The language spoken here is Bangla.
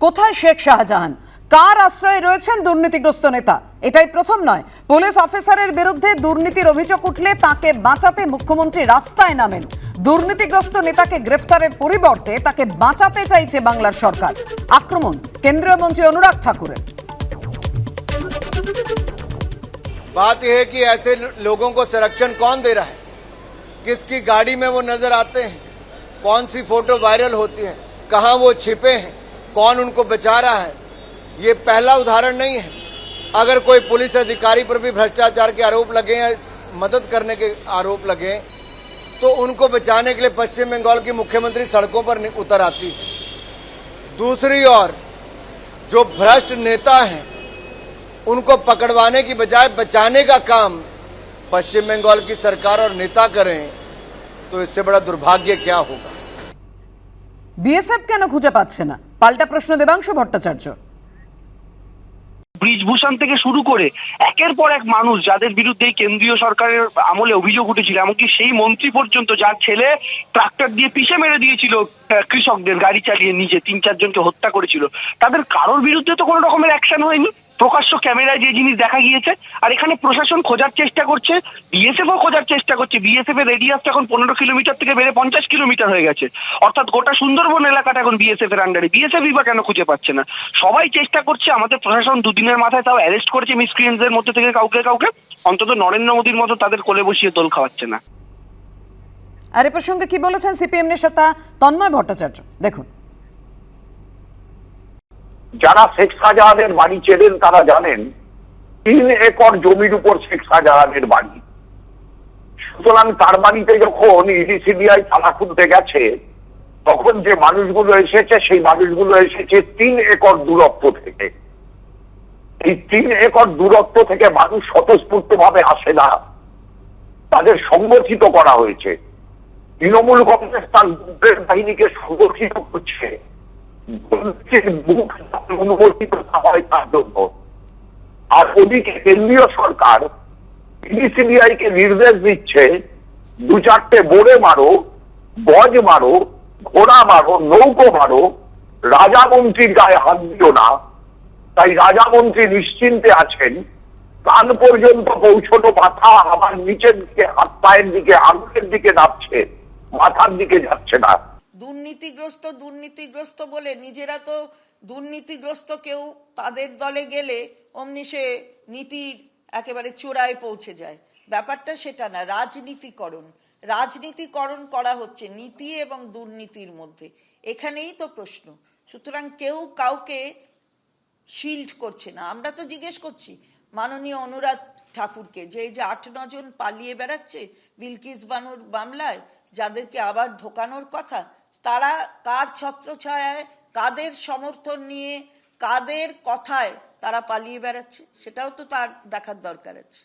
কোথায় শেখ শাহজাহান কার আশ্রয়ে রয়েছেন দুর্নীতিগ্রস্ত নেতা এটাই প্রথম নয় পুলিশ অফিসারের বিরুদ্ধে দুর্নীতির অভিযোগ উঠলে তাকে বাঁচাতে মুখ্যমন্ত্রী রাস্তায় নামেন দুর্নীতিগ্রস্ত নেতাকে গ্রেফতারের পরিবর্তে তাকে বাঁচাতে চাইছে বাংলার সরকার আক্রমণ কেন্দ্রীয় মন্ত্রী অনুরাগ ঠাকুরের बात यह है कि ऐसे लोगों को संरक्षण कौन दे रहा है किसकी गाड़ी में वो नजर आते हैं कौन सी फोटो वायरल होती है कहाँ वो छिपे हैं कौन उनको बचा रहा है ये पहला उदाहरण नहीं है अगर कोई पुलिस अधिकारी पर भी भ्रष्टाचार के आरोप लगे या मदद करने के आरोप लगे तो उनको बचाने के लिए पश्चिम बंगाल की मुख्यमंत्री सड़कों पर नि- उतर आती है दूसरी ओर जो भ्रष्ट नेता हैं उनको पकड़वाने की बजाय बचाने का काम पश्चिम बंगाल की सरकार और नेता करें तो इससे बड़ा दुर्भाग्य क्या होगा বিএসএফ কেন খুঁজে পাচ্ছে না পাল্টা প্রশ্ন দেবাংশু ভট্টাচার্য। ব্রিজভূষণ থেকে শুরু করে একের পর এক মানুষ যাদের বিরুদ্ধে কেন্দ্রীয় সরকারের আমলে অভিযোগ উঠেছিল, এমনকি সেই মন্ত্রী পর্যন্ত যার ছেলে ট্রাক্টর দিয়ে পিষে মেরে দিয়েছিল কৃষকদের গাড়ি চালিয়ে নিজে তিন চারজনকে হত্যা করেছিল, তাদের কারোর বিরুদ্ধে তো কোনো রকমের অ্যাকশন হয়নি? প্রকাশ্য ক্যামেরায় যে জিনিস দেখা গিয়েছে, আর এখানে প্রশাসন খোঁজার চেষ্টা করছে বিএসএফ ও খোঁজার চেষ্টা করছে। বিএসএফ এর রেডিয়াসটা এখন পনেরো কিলোমিটার থেকে বেড়ে পঞ্চাশ কিলোমিটার হয়ে গেছে। অর্থাৎ গোটা সুন্দরবন এলাকাটা এখন বিএসএফ এর আন্ডারে বিএসএফ বা কেন খুঁজে পাচ্ছে না? সবাই চেষ্টা করছে, আমাদের প্রশাসন দুদিনের মাথায় তাও অ্যারেস্ট করেছে মিসক্রিয়েন্টদের মধ্যে থেকে কাউকে কাউকে। অন্তত নরেন্দ্র মোদীর মতো তাদের কোলে বসিয়ে দোল খাওয়াচ্ছে না। আর এ প্রসঙ্গে কি বলেছেন সিপিএম নেতা তন্ময় ভট্টাচার্য? দেখুন। যারা শেখ শাহজাহানের বাড়ি চেনেন তারা জানেন, তিন একর জমির উপর শেখ শাহজাহানের বাড়ি। সুতরাং তার বাড়িতে যখন ইডি, সিবিআই তালা খুলতে গেছে, তখন যে মানুষগুলো এসেছে, সেই মানুষগুলো এসেছে তিন একর দূরত্ব থেকে। এই তিন একর দূরত্ব থেকে মানুষ স্বতঃস্ফূর্ত ভাবে আসে না। তাদের সংগঠিত করা হয়েছে। তৃণমূল কংগ্রেস তার বাহিনীকে সংগঠিত করছে। অনুমোদিত না হয় তার জন্য। আর ওদিকে কেন্দ্রীয় সরকার সিবিআই কে নির্দেশ দিচ্ছে, দু চারটে বোড়ে মারো, বজ মারো, ঘোড়া মারো, নৌকো মারো, রাজা মন্ত্রীর গায়ে হাত দিও না। তাই রাজা মন্ত্রী নিশ্চিন্তে আছেন। কান পর্যন্ত পৌঁছনো মাথা আবার নিচের দিকে, হাত পায়ের দিকে, আঙুলের দিকে নামছে, মাথার দিকে যাচ্ছে না। দুর্নীতিগ্রস্ত দুর্নীতিগ্রস্ত বলে নিজেরা তো দুর্নীতিগ্রস্ত কেউ তাদের দলে গেলে অমনি সে নীতির একেবারে চূড়ায় পৌঁছে যায়। ব্যাপারটা সেটা না, রাজনীতিকরণ। রাজনীতিকরণ করা হচ্ছে নীতি এবং দুর্নীতির মধ্যে। এখানেই তো প্রশ্ন। সুতরাং কেউ কাউকে শিল্ড করছে না। আমরা তো জিজ্ঞেস করছি, মাননীয় অনুরাগ ঠাকুরকে, যে এই যে আট নজন পালিয়ে বেড়াচ্ছে, বিলকিস বানুর মামলায়, যাদেরকে আবার ঢোকানোর কথা তারা কার ছত্রছায়ায় কাদের সমর্থন নিয়ে কাদের কথায় তারা পালিয়ে বেড়াচ্ছে, সেটাও তো তার দেখার দরকার আছে।